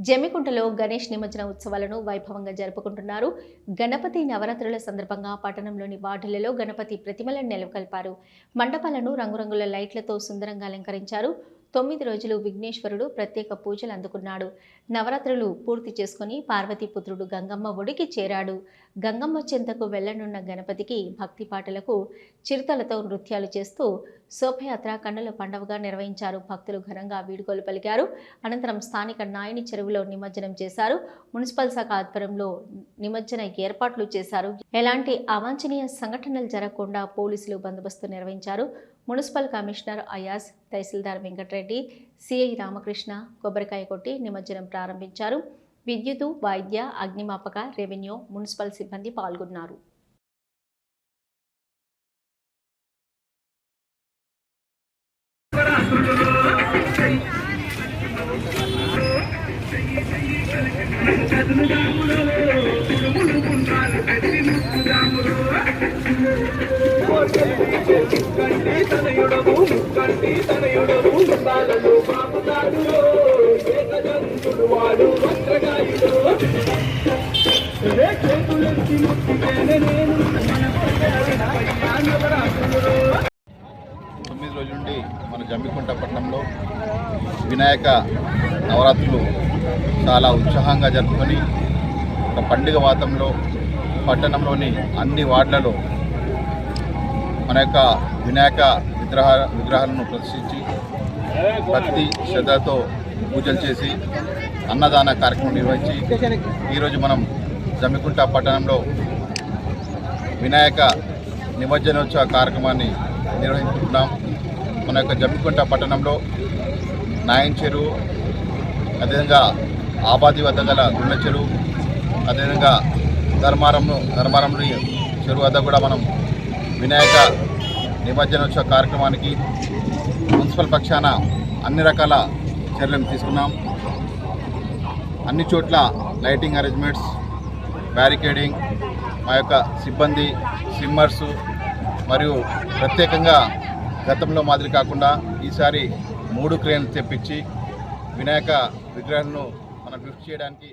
జమ్మికుంటలో గణేష్ నిమజ్జన ఉత్సవాలను వైభవంగా జరుపుకుంటున్నారు. గణపతి నవరాత్రుల సందర్భంగా పట్టణంలోని వార్డులలో గణపతి ప్రతిమలను నెలకొల్పారు. మండపాలను రంగురంగుల లైట్లతో సుందరంగా అలంకరించారు. తొమ్మిది రోజులు విఘ్నేశ్వరుడు ప్రత్యేక పూజలు అందుకున్నాడు. నవరాత్రులు పూర్తి చేసుకుని పార్వతీపుత్రుడు గంగమ్మ ఒడికి చేరాడు. గంగమ్మ చెంతకు వెళ్ళనున్న గణపతికి భక్తి పాటలకు చిరుతలతో నృత్యాలు చేస్తూ శోభయాత్ర కన్నుల పండవగా నిర్వహించారు. భక్తులు ఘనంగా వీడుకోలు పలికారు. అనంతరం స్థానిక నాయని చెరువులో నిమజ్జనం చేశారు. మున్సిపల్ శాఖ ఆధ్వర్యంలో నిమజ్జన ఏర్పాట్లు చేశారు. ఎలాంటి అవాంఛనీయ సంఘటనలు జరగకుండా పోలీసులు బందోబస్తు నిర్వహించారు. మున్సిపల్ కమిషనర్ అయాస్ తహసీల్దార్ వెంకటరెడ్డి సిఐ రామకృష్ణ కొబ్బరికాయ కొట్టి నిమజ్జనం ప్రారంభించారు. విద్యుత్ వైద్య అగ్నిమాపక రెవెన్యూ మున్సిపల్ సిబ్బంది పాల్గొన్నారు. కంటి ఏకదంతుడు వాడు వస్త్రగాయుడు మన జమ్మికుంట పట్టణంలో వినాయక నవరాత్రులు చాలా ఉత్సాహంగా జరుపుకొని ఒక పండుగ వాతంలో పట్టణంలోని అన్ని వార్డులలో మన యొక్క వినాయక విగ్రహ విగ్రహాలను ప్రదర్శించి భక్తి శ్రద్ధతో పూజలు చేసి అన్నదాన కార్యక్రమం నిర్వహించి ఈరోజు మనం జమ్మికుంట పట్టణంలో వినాయక నిమజ్జనోత్సవ కార్యక్రమాన్ని నిర్వహించుకుంటున్నాం. మన యొక్క జమ్మికుంట పట్టణంలో నాయన్ చెరువు అదేవిధంగా ఆబాది వద్ద గల గుండె చెరువు అదేవిధంగా ధర్మారం ధర్మారంలో చెరువు వద్ద కూడా మనం వినాయక నిమజ్జనోత్సవ కార్యక్రమానికి మున్సిపల్ పక్షాన అన్ని రకాల చర్యలు తీసుకున్నాం. అన్ని చోట్ల లైటింగ్ అరేంజ్మెంట్స్ బ్యారికేడింగ్ మా యొక్క సిబ్బంది స్విమ్మర్సు మరియు ప్రత్యేకంగా గతంలో మాదిరి కాకుండా ఈసారి మూడు క్రేన్ తెప్పించి వినాయక విగ్రహాలను మనం లిఫ్ట్ చేయడానికి